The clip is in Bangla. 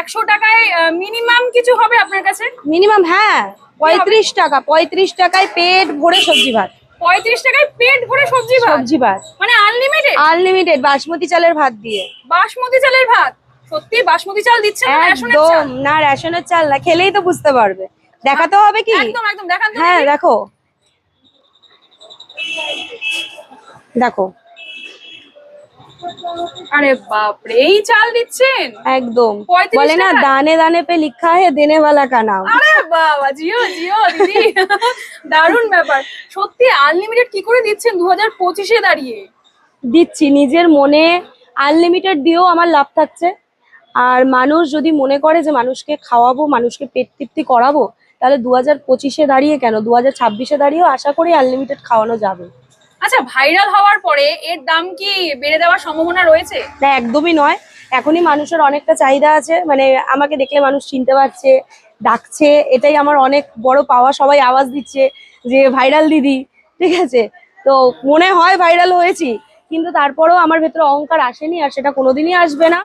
একশো টাকায় মিনিমাম কিছু হবে আপনার কাছে? মিনিমাম হ্যাঁ। পঁয়ত্রিশ টাকা পঁয়ত্রিশ টাকায় পেট ভরে সবজি ভাত। পঁয়ত্রিশ টাকায় পেট ভরে সবজি ভাত? সবজি ভাত। মানে আনলিমিটেড আনলিমিটেড বাসমতি চালের ভাত দিয়ে। বাসমতি চালের ভাত? সত্যি বাসমতি চাল দিচ্ছে না রেশনের চাল? না রেশনের চাল না খেলেই তো বুঝতে পারবে। দেখাতে হবে কি? একদম একদম দেখান হ্যাঁ দেখো। দেখো আরে বাপরে এই চাল দিচ্ছেন একদম 35 বলে না টাকায়? দানে দানে পে লিখা হে দেনে वाला का नाम আরে বাবা জিও জিও দিদি দারুণ ব্যাপার সত্যি আনলিমিটেড কি করে দিচ্ছেন দু হাজার পঁচিশে দাঁড়িয়ে দিচ্ছি নিজের মনে আনলিমিটেড দিয়েও আমার লাভ থাকছে আর মানুষ যদি মনে করে যে মানুষকে খাওয়াবো মানুষকে পেট তৃপ্তি করাবো তাহলে দু হাজার পঁচিশে দাঁড়িয়ে কেন দু হাজার ছাব্বিশে দাঁড়িয়েও আশা করি আনলিমিটেড খাওয়ানো যাবে আচ্ছা ভাইরাল হওয়ার পরে এর দাম কি বেড়ে দেওয়ার সম্ভাবনা রয়েছে? না, একদমই নয়। এখনই মানুষের অনেকটা চাহিদা আছে। মানে আমাকে দেখলে মানুষ চিনতে পারছে, ডাকছে। এটাই আমার অনেক বড় পাওয়া। সবাই আওয়াজ দিচ্ছে যে, ভাইরাল দিদি। ঠিক আছে? তো মনে হয় ভাইরাল হয়েছি। কিন্তু তারপরেও আমার ভেতরে অহংকার আসেনি আর সেটা কোনোদিনই আসবে না।